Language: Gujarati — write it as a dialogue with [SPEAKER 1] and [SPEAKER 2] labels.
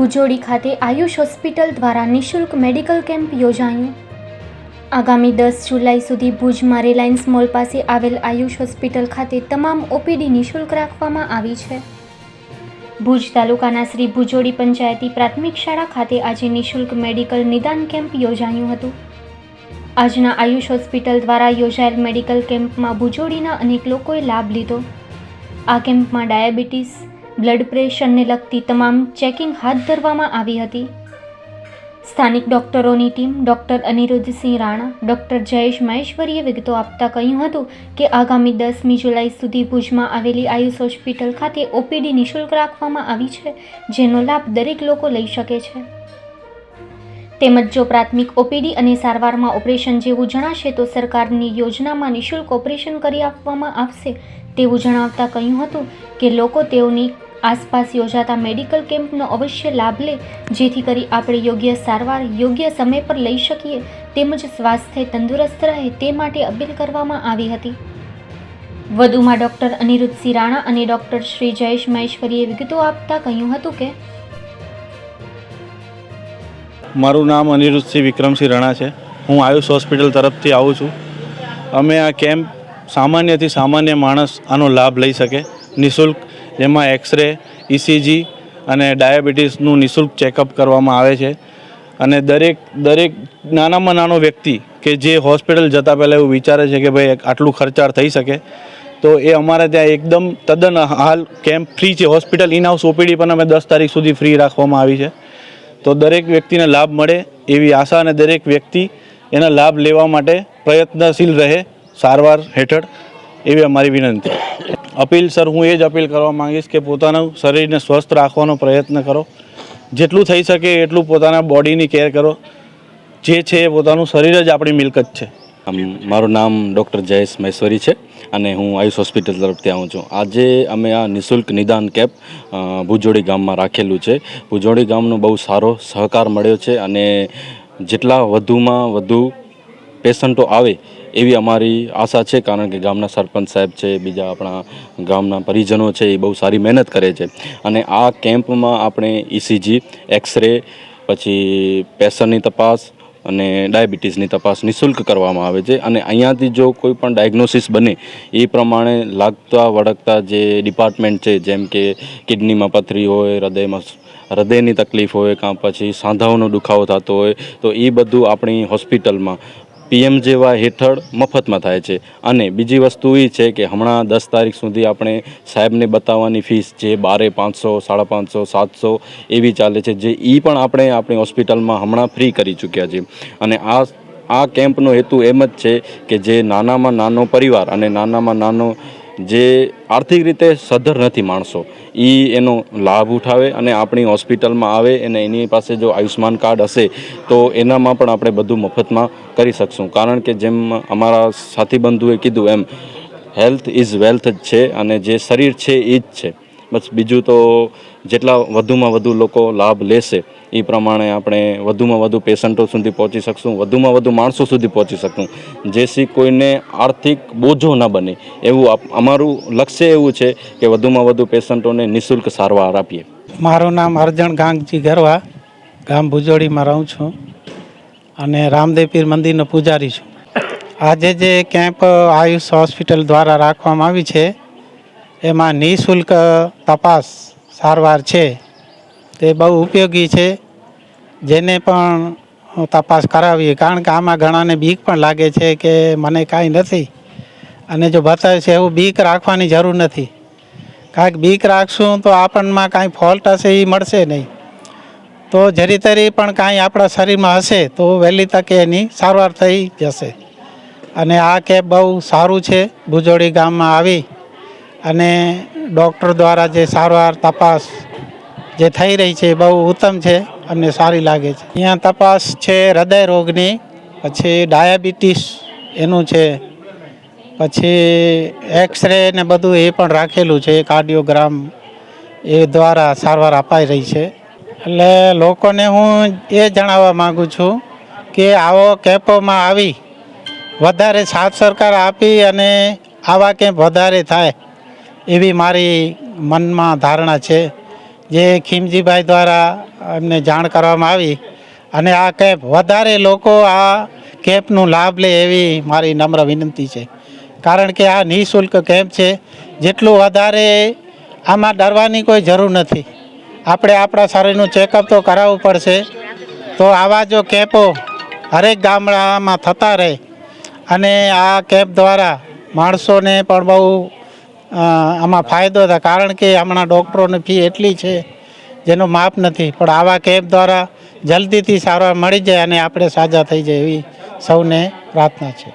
[SPEAKER 1] ભુજોડી ખાતે આયુષ હોસ્પિટલ દ્વારા નિઃશુલ્ક મેડિકલ કેમ્પ યોજાયું. આગામી દસ જુલાઈ સુધી ભુજમાં રિલાયન્સ મોલ પાસે આવેલ આયુષ હોસ્પિટલ ખાતે તમામ ઓપીડી નિઃશુલ્ક રાખવામાં આવી છે. ભુજ તાલુકાના શ્રી ભુજોડી પંચાયતી પ્રાથમિક શાળા ખાતે આજે નિઃશુલ્ક મેડિકલ નિદાન કેમ્પ યોજાયું હતું. આજના આયુષ હોસ્પિટલ દ્વારા યોજાયેલ મેડિકલ કેમ્પમાં ભુજોડીના અનેક લોકોએ લાભ લીધો. આ કેમ્પમાં ડાયાબિટીસ બ્લડ પ્રેશરને લગતી તમામ ચેકિંગ હાથ ધરવામાં આવી હતી. સ્થાનિક ડોક્ટરોની team doctor Aniruddhsinh Rana, doctor Jayesh મહેશ્વરીએ વિગતો આપતા કહ્યું હતું કે આગામી દસમી જુલાઈ સુધી ભુજમાં આવેલી આયુષ હોસ્પિટલ ખાતે ઓપીડી નિઃશુલ્ક રાખવામાં આવી છે, જેનો લાભ દરેક લોકો લઈ શકે છે. તેમજ જો પ્રાથમિક ઓપીડી અને સારવારમાં ઓપરેશન જેવું જણાશે તો સરકારની યોજનામાં નિઃશુલ્ક ઓપરેશન કરી આપવામાં આવશે. તેવું જણાવતા કહ્યું હતું કે લોકો તેઓની આસપાસ યોજાતા મેડિકલ કેમ્પનો અવશ્ય લાભ લે, જેથી કરી આપણે યોગ્ય સારવાર, યોગ્ય સમય પર લઈ શકીએ, તેમજ સ્વાસ્થ્ય તંદુરસ્ત રહે તે માટે અપીલ કરવામાં આવી હતી. વધુમાં ડૉક્ટર અનિરુદ્ધસિંહ રાણા અને ડૉક્ટર શ્રી જયેશ મહેશ્વરીએ વિગતો આપતા કહ્યું હતું કે,
[SPEAKER 2] મારું નામ અનિરુદ્ધસિંહ વિક્રમસિંહ રાણા છે. હું આયુષ હોસ્પિટલ તરફથી આવું છું. અમે આ કેમ્પ સામાન્યથી સામાન્ય માણસ આનો લાભ લઈ શકે. નિઃશુલ્ક, જેમાં એક્સરે ઇસીજી અને ડાયાબિટીસનું નિઃશુલ્ક ચેકઅપ કરવામાં આવે છે. અને દરેક દરેક નાનામાં નાનો વ્યક્તિ કે જે હોસ્પિટલ જતાં પહેલાં એવું વિચારે છે કે ભાઈ આટલું ખર્ચાળ થઈ શકે, તો એ અમારે ત્યાં એકદમ તદ્દન હાલ કેમ્પ ફ્રી છે. હોસ્પિટલ ઇન હાઉસ ઓપીડી પણ અમે દસ તારીખ સુધી ફ્રી રાખવામાં આવી છે. તો દરેક વ્યક્તિને લાભ મળે એવી આશા અને દરેક વ્યક્તિ એના લાભ લેવા માટે પ્રયત્નશીલ રહે. સારવાર હેઠળ એવી અમારી વિનંતી. અપીલ સર, હું એ જ અપીલ કરવા માંગીશ કે પોતાનું શરીરને સ્વસ્થ રાખવાનો પ્રયત્ન કરો. જેટલું થઈ શકે એટલું પોતાના બોડીની કેર કરો. જે છે એ પોતાનું શરીર જ આપણી મિલકત છે.
[SPEAKER 3] મારું નામ ડૉક્ટર જયેશ મહેશ્વરી છે અને હું આયુષ હોસ્પિટલ તરફથી આવું છું. આજે અમે આ નિઃશુલ્ક નિદાન કેમ્પ ભુજોડી ગામમાં રાખેલું છે. ભુજોડી ગામનો બહુ સારો સહકાર મળ્યો છે અને જેટલા વધુમાં વધુ પેશન્ટો આવે એવી અમારી આશા છે, કારણ કે ગામના સરપંચ સાહેબ છે, બીજા આપણા ગામના પરિજનો છે, એ બહુ સારી મહેનત કરે છે. અને આ કેમ્પમાં આપણે ઇસીજી એક્સરે, પછી પ્રેશરની તપાસ અને ડાયાબિટીસની તપાસ નિઃશુલ્ક કરવામાં આવે છે. અને અહીંયાથી જો કોઈ પણ ડાયગ્નોસિસ બને, એ પ્રમાણે લાગતા વળગતા જે ડિપાર્ટમેન્ટ છે, જેમ કે કિડનીમાં પથરી હોય, હૃદયમાં હૃદયની તકલીફ હોય, કાં પછી સાંધાઓનો દુખાવો થતો હોય, તો એ બધું આપણી હોસ્પિટલમાં પીએમ જેવા હેઠળ મફતમાં થાય છે. અને બીજી વસ્તુ એ છે કે હમણાં દસ તારીખ સુધી આપણે સાહેબને બતાવવાની ફીસ જે બારે પાંચસો, સાડા પાંચસો, સાતસો એવી ચાલે છે, જે એ પણ આપણે આપણી હોસ્પિટલમાં હમણાં ફ્રી કરી ચૂક્યા છીએ અને આ આ કેમ્પનો હેતુ એમ જ છે કે જે નાનામાં નાનો પરિવાર અને નાનામાં નાનો જે આર્થિક રીતે સદ્ધર નથી માણસો એ એનો લાભ ઉઠાવે અને આપણી હોસ્પિટલમાં આવે અને એની પાસે જો આયુષ્યમાન કાર્ડ હશે, તો એનામાં પણ આપણે બધું મફતમાં કરી શકશું. કારણ કે જેમ અમારા સાથીબંધુએ કીધું એમ હેલ્થ ઇઝ વેલ્થ જ છે અને જે શરીર છે એ જ છે. બસ બીજું તો જેટલા વધુમાં વધુ લોકો લાભ લેશે એ પ્રમાણે આપણે વધુમાં વધુ પેશન્ટો સુધી પહોંચી શકશું, વધુમાં વધુ માણસો સુધી પહોંચી શકશું. જેથી કોઈને આર્થિક બોજો ન બને. એવું અમારું લક્ષ્ય એવું છે કે વધુમાં વધુ પેશન્ટોને નિઃશુલ્ક સારવાર આપીએ.
[SPEAKER 4] મારું નામ અરજણ ગાંગજી ગરવા, ગામ ભુજોડીમાં રહું છું અને રામદેવપીર મંદિરનો પૂજારી છું. આજે જે કેમ્પ આયુષ હોસ્પિટલ દ્વારા રાખવામાં આવી છે, એમાં નિઃશુલ્ક તપાસ સારવાર છે. તે બહુ ઉપયોગી છે. જેને પણ તપાસ કરાવીએ. કારણ કે આમાં ઘણાને બીક પણ લાગે છે કે મને કાંઈ નથી. અને જો બતાવે છે એવું બીક રાખવાની જરૂર નથી. કાંઈક બીક રાખશું તો આપણમાં કાંઈ ફોલ્ટ હશે એ મળશે નહીં. તો જરી તરી પણ કાંઈ આપણા શરીરમાં હશે તો વહેલી તકે એની સારવાર થઈ જશે. અને આ કેબ બહુ સારું છે. ભુજોડી ગામમાં આવી અને ડૉક્ટર દ્વારા જે સારવાર તપાસ જે થઈ રહી છે બહુ ઉત્તમ છે અમને સારી લાગે છે. અહીંયા તપાસ છે હૃદય રોગની, પછી ડાયાબિટીસ એનું છે, પછી એક્સરે ને બધું એ પણ રાખેલું છે, કાર્ડિયોગ્રામ એ દ્વારા સારવાર અપાઈ રહી છે. એટલે લોકોને હું એ જણાવવા માગું છું કે આવો કેમ્પોમાં આવી, વધારે સાથ સરકાર આપી અને આવા કેમ્પ વધારે થાય એવી મારી મનમાં ધારણા છે. જે ખીમજીભાઈ દ્વારા એમને જાણ કરવામાં આવી અને આ કેમ્પ વધારે લોકો આ કેમ્પનો લાભ લે એવી મારી નમ્ર વિનંતી છે. કારણ કે આ નિઃશુલ્ક કેમ્પ છે, જેટલું વધારે આમાં ડરવાની કોઈ જરૂર નથી. આપણે આપણા શરીરનું ચેકઅપ તો કરાવવું પડશે. તો આવા જો કેમ્પો હરેક ગામડામાં થતા રહે અને આ કેમ્પ દ્વારા માણસોને પણ બહુ આમાં ફાયદો થાય, કારણ કે હમણાં ડૉક્ટરોની ફી એટલી છે, જેનો માપ નથી. પણ આવા કેમ્પ દ્વારા જલ્દીથી સારવાર મળી જાય અને આપણે સાજા થઈ જાય એવી સૌને પ્રાર્થના છે.